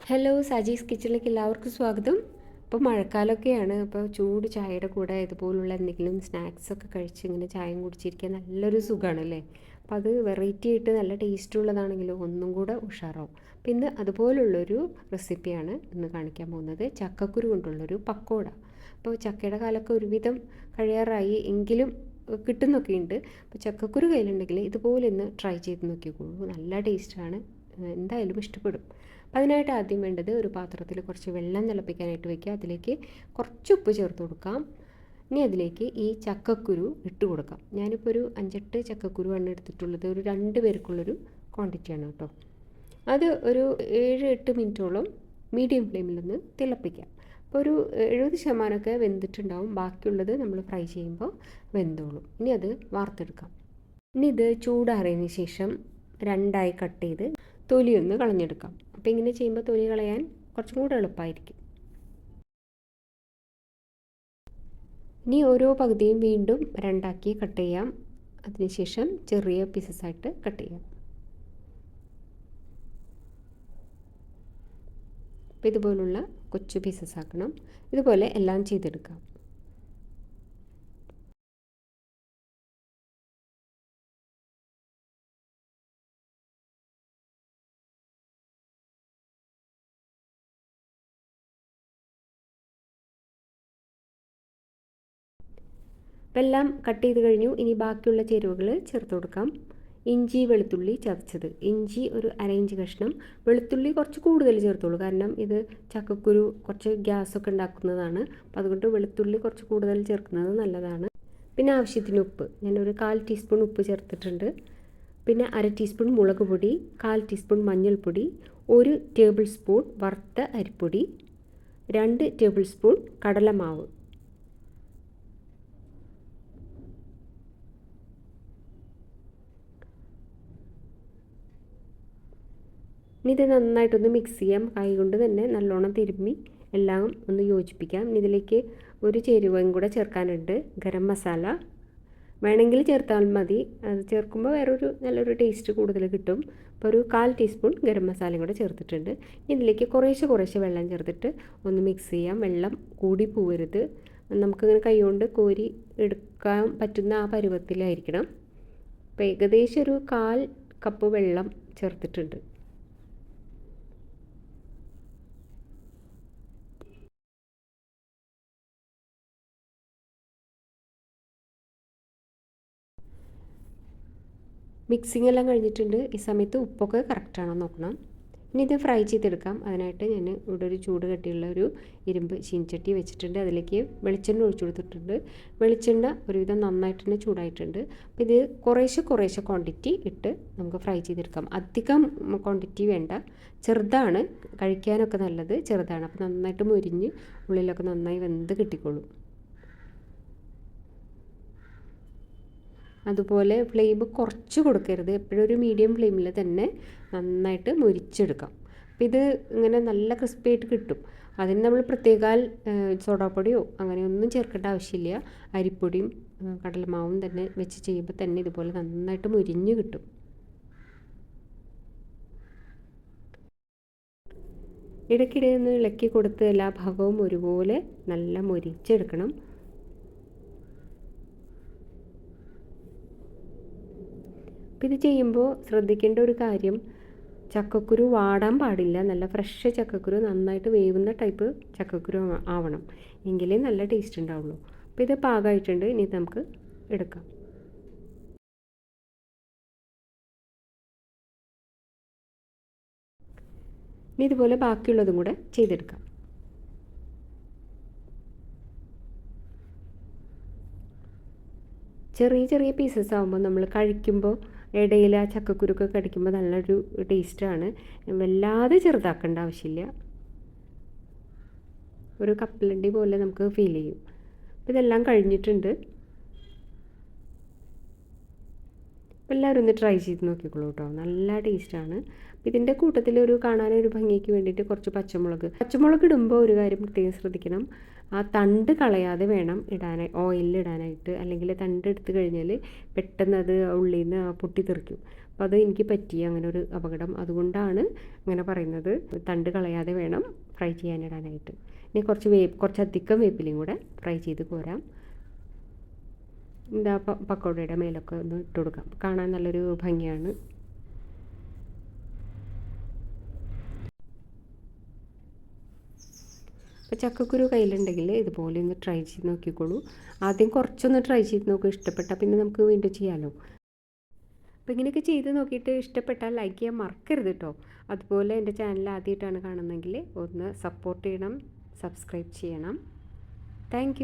Hello Saji's കിച്ചണിലേക്ക് എല്ലാവർക്കും സ്വാഗതം. ഇപ്പോൾ മഴക്കാലമൊക്കെയാണ്. അപ്പോൾ ചൂട് ചായയുടെ കൂടെ ഇതുപോലുള്ള എന്തെങ്കിലും സ്നാക്സ് ഒക്കെ കഴിച്ച് ഇങ്ങനെ ചായയും കുടിച്ചിരിക്കാൻ നല്ലൊരു സുഖമാണല്ലേ അപ്പം അത് വെറൈറ്റി ആയിട്ട് നല്ല ടേസ്റ്റ് ഉള്ളതാണെങ്കിലും ഒന്നും കൂടെ ഉഷാറാവും. ഇന്ന് അതുപോലുള്ളൊരു റെസിപ്പിയാണ് ഇന്ന് കാണിക്കാൻ പോകുന്നത്. ചക്കക്കുരു കൊണ്ടുള്ളൊരു പക്കോട. അപ്പോൾ ചക്കയുടെ കാലമൊക്കെ ഒരുവിധം കഴിയാറായി. എങ്കിലും കിട്ടുന്നൊക്കെ ഉണ്ട് അപ്പോൾ ചക്കക്കുരു കയ്യിലുണ്ടെങ്കിൽ ഇതുപോലെ ഒന്ന് ട്രൈ ചെയ്ത് നോക്കിക്കോളൂ നല്ല ടേസ്റ്റാണ് എന്തായാലും ഇഷ്ടപ്പെടും. അപ്പം അതിനായിട്ട് ആദ്യം വേണ്ടത് ഒരു പാത്രത്തിൽ കുറച്ച് വെള്ളം തിളപ്പിക്കാനായിട്ട് വയ്ക്കുക. അതിലേക്ക് കുറച്ച് ഉപ്പ് ചേർത്ത് കൊടുക്കാം. ഇനി അതിലേക്ക് ഈ ചക്കക്കുരു ഇട്ട് കൊടുക്കാം. ഞാനിപ്പോൾ ഒരു അഞ്ചെട്ട് ചക്കക്കുരു ആണ് എടുത്തിട്ടുള്ളത്. ഒരു രണ്ട് പേർക്കുള്ളൊരു ക്വാണ്ടിറ്റിയാണ് കേട്ടോ. അത് ഒരു ഏഴ് എട്ട് മിനിറ്റോളം മീഡിയം ഫ്ലെയിമിൽ ഫ്ലെയിമിലൊന്ന് തിളപ്പിക്കാം. അപ്പോൾ ഒരു എഴുപത് ശതമാനമൊക്കെ വെന്തിട്ടുണ്ടാവും. ബാക്കിയുള്ളത് നമ്മൾ ഫ്രൈ ചെയ്യുമ്പോൾ വെന്തോളും. ഇനി അത് വാർത്തെടുക്കാം ഇനി ഇത് ചൂടാറിയതിന് ശേഷം രണ്ടായി കട്ട് ചെയ്ത് തൊലി ഒന്ന് കളഞ്ഞെടുക്കാം. അപ്പോൾ ഇങ്ങനെ ചെയ്യുമ്പോൾ തൊലി കളയാൻ കുറച്ചും കൂടെ എളുപ്പമായിരിക്കും. ഇനി ഓരോ പകുതിയും വീണ്ടും രണ്ടാക്കി കട്ട് ചെയ്യാം. അതിനുശേഷം ചെറിയ പീസസ് ആയിട്ട് കട്ട് ചെയ്യാം. അപ്പോൾ ഇതുപോലുള്ള കൊച്ചു പീസസ് ആക്കണം. ഇതുപോലെ എല്ലാം ചെയ്തെടുക്കാം. എല്ലാം കട്ട് ചെയ്ത് കഴിഞ്ഞു. ഇനി ബാക്കിയുള്ള ചേരുവകൾ ചേർത്ത് കൊടുക്കാം. ഇഞ്ചി വെളുത്തുള്ളി ചതച്ചത്. ഇഞ്ചി ഒരു അരയിഞ്ച് കഷ്ണം. വെളുത്തുള്ളി കുറച്ച് കൂടുതൽ ചേർത്തോളൂ. കാരണം ഇത് ചക്കക്കുരു കുറച്ച് ഗ്യാസൊക്കെ ഉണ്ടാക്കുന്നതാണ്. അപ്പോൾ അതുകൊണ്ട് വെളുത്തുള്ളി കുറച്ച് കൂടുതൽ ചേർക്കുന്നത് നല്ലതാണ്. പിന്നെ ആവശ്യത്തിന് ഉപ്പ്. ഞാൻ ഒരു കാൽ ടീസ്പൂൺ ഉപ്പ് ചേർത്തിട്ടുണ്ട്. പിന്നെ അര ടീസ്പൂൺ മുളക് പൊടി കാൽ ടീസ്പൂൺ മഞ്ഞൾപ്പൊടി ഒരു ടേബിൾ സ്പൂൺ വറുത്ത അരിപ്പൊടി രണ്ട് ടേബിൾ സ്പൂൺ കടലമാവ്. ഇനി ഇത് നന്നായിട്ടൊന്ന് മിക്സ് ചെയ്യാം. കൈ കൊണ്ട് തന്നെ നല്ലോണം തിരുമ്മി എല്ലാം ഒന്ന് യോജിപ്പിക്കാം. ഇതിലേക്ക് ഒരു ചേരുവയും കൂടെ ചേർക്കാനുണ്ട്. ഗരം മസാല. വേണമെങ്കിൽ ചേർത്താൽ മതി. അത് ചേർക്കുമ്പോൾ വേറൊരു നല്ലൊരു ടേസ്റ്റ് കൂടുതൽ കിട്ടും. അപ്പോൾ ഒരു കാൽ ടീസ്പൂൺ ഗരം മസാലയും കൂടെ ചേർത്തിട്ടുണ്ട്. ഇതിലേക്ക് കുറേശ്ശെ കുറേശ്ശെ വെള്ളം ചേർത്തിട്ട് ഒന്ന് മിക്സ് ചെയ്യാം. വെള്ളം കൂടി പോവരുത്. നമുക്കിങ്ങനെ കൈകൊണ്ട് കോരി എടുക്കാൻ പറ്റുന്ന ആ പരുവത്തിലായിരിക്കണം. അപ്പോൾ ഏകദേശം ഒരു കാൽ കപ്പ് വെള്ളം ചേർത്തിട്ടുണ്ട്. മിക്സിംഗ് എല്ലാം കഴിഞ്ഞിട്ടുണ്ട്. ഈ സമയത്ത് ഉപ്പൊക്കെ കറക്റ്റാണോ നോക്കണം. ഇനി ഇത് ഫ്രൈ ചെയ്തെടുക്കാം. അതിനായിട്ട് ഞാൻ ഇവിടെ ഒരു ചൂട് കട്ടിയുള്ള ഒരു ഇരുമ്പ് ചീൻചട്ടി വെച്ചിട്ടുണ്ട്. അതിലേക്ക് വെളിച്ചെണ്ണ ഒഴിച്ചു കൊടുത്തിട്ടുണ്ട്. വെളിച്ചെണ്ണ ഒരുവിധം നന്നായിട്ട് തന്നെ ചൂടായിട്ടുണ്ട്. അപ്പോൾ ഇത് കുറേശ്ശെ കുറേശ്ശെ ക്വാണ്ടിറ്റി ഇട്ട് നമുക്ക് ഫ്രൈ ചെയ്തെടുക്കാം. അധികം ക്വാണ്ടിറ്റി വേണ്ട. ചെറുതാണ്. കഴിക്കാനൊക്കെ നല്ലത് ചെറുതാണ്. അപ്പോൾ നന്നായിട്ട് മുരിഞ്ഞ് ഉള്ളിലൊക്കെ നന്നായി വെന്ത് കിട്ടിക്കോളും. അതുപോലെ ഫ്ലെയിം കുറച്ച് കൊടുക്കരുത്. എപ്പോഴും ഒരു മീഡിയം ഫ്ലെയിമിൽ തന്നെ നന്നായിട്ട് മുരിച്ചെടുക്കാം. അപ്പം ഇത് ഇങ്ങനെ നല്ല ക്രിസ്പി ആയിട്ട് കിട്ടും. അതിന് നമ്മൾ പ്രത്യേകാൽ സോഡാപ്പൊടിയോ അങ്ങനെയൊന്നും ചേർക്കേണ്ട ആവശ്യമില്ല. അരിപ്പൊടിയും കടലമാവും തന്നെ വെച്ച് ചെയ്യുമ്പോൾ തന്നെ ഇതുപോലെ നന്നായിട്ട് മുരിഞ്ഞ് കിട്ടും. ഇടയ്ക്കിടെ ഒന്ന് ഇളക്കി കൊടുത്ത് എല്ലാ ഭാഗവും ഒരുപോലെ നല്ല മുരിച്ചെടുക്കണം. അപ്പോൾ ഇത് ചെയ്യുമ്പോൾ ശ്രദ്ധിക്കേണ്ട ഒരു കാര്യം ചക്കക്കുരു വാടാൻ പാടില്ല. നല്ല ഫ്രഷ് ചക്കക്കുരു നന്നായിട്ട് വേവുന്ന ടൈപ്പ് ചക്കക്കുരു ആവണം. എങ്കിലേ നല്ല ടേസ്റ്റ് ഉണ്ടാവുള്ളൂ. അപ്പോൾ ഇത് പാകമായിട്ടുണ്ട്. ഇനി നമുക്ക് എടുക്കാം. ഇനി ഇതുപോലെ ബാക്കിയുള്ളതും കൂടെ ചെയ്തെടുക്കാം. ചെറിയ ചെറിയ പീസസ് ആകുമ്പോൾ നമ്മൾ കഴിക്കുമ്പോൾ ഇടയിൽ ആ ചക്കക്കുരുക്ക് കടിക്കുമ്പോൾ നല്ലൊരു ടേസ്റ്റാണ് വല്ലാതെ ചെറുതാക്കേണ്ട ആവശ്യമില്ല. ഒരു കപ്പലണ്ടി പോലെ നമുക്ക് ഫീൽ ചെയ്യും. അപ്പോൾ ഇതെല്ലാം കഴിഞ്ഞിട്ടുണ്ട്. അപ്പോൾ എല്ലാവരും ഒന്ന് ട്രൈ ചെയ്ത് നോക്കിക്കോളൂ കേട്ടോ. നല്ല ടേസ്റ്റാണ് അപ്പോൾ ഇതിന്റെ കൂട്ടത്തിൽ ഒരു കാണാനൊരു ഭംഗിക്ക് വേണ്ടിയിട്ട് കുറച്ച് പച്ചമുളക്. പച്ചമുളക് ഇടുമ്പോൾ ഒരു കാര്യം പ്രത്യേകം ശ്രദ്ധിക്കണം. ആ തണ്ട് കളയാതെ വേണം ഇടാനായി ഓയിലിൽ ഇടാനായിട്ട്. അല്ലെങ്കിൽ തണ്ട് എടുത്തു കഴിഞ്ഞാൽ പെട്ടെന്ന് അത് ഉള്ളിൽ നിന്ന് പൊട്ടിത്തെറിക്കും. അപ്പോൾ അത് എനിക്ക് പറ്റിയ അങ്ങനെ ഒരു അപകടം. അതുകൊണ്ടാണ് അങ്ങനെ പറയുന്നത്. തണ്ട് കളയാതെ വേണം ഫ്രൈ ചെയ്യാനിടാനായിട്ട്. ഇനി കുറച്ച് വേപ്പ് കുറച്ചധികം വേപ്പിലയും കൂടെ ഫ്രൈ ചെയ്ത് കോരാം. എന്താ പക്കോടയുടെ മേലൊക്കെ ഒന്ന് ഇട്ട് കൊടുക്കാം. കാണാൻ നല്ലൊരു ഭംഗിയാണ്. അപ്പോൾ ചക്കക്കുരു കയ്യിലുണ്ടെങ്കിൽ ഇതുപോലെ ഒന്ന് ട്രൈ ചെയ്ത് നോക്കിക്കോളൂ. ആദ്യം കുറച്ചൊന്ന് ട്രൈ ചെയ്ത് നോക്കുക ഇഷ്ടപ്പെട്ടാൽ പിന്നെ നമുക്ക് വീണ്ടും ചെയ്യാമല്ലോ അപ്പോൾ ഇങ്ങനെയൊക്കെ ചെയ്ത് നോക്കിയിട്ട് ഇഷ്ടപ്പെട്ടാൽ ലൈക്ക് ചെയ്യാൻ മറക്കരുത് കേട്ടോ അതുപോലെ എന്റെ ചാനൽ ആദ്യമായിട്ടാണ് കാണുന്നതെങ്കിൽ ഒന്ന് സപ്പോർട്ട് ചെയ്യണം സബ്സ്ക്രൈബ് ചെയ്യണം. താങ്ക്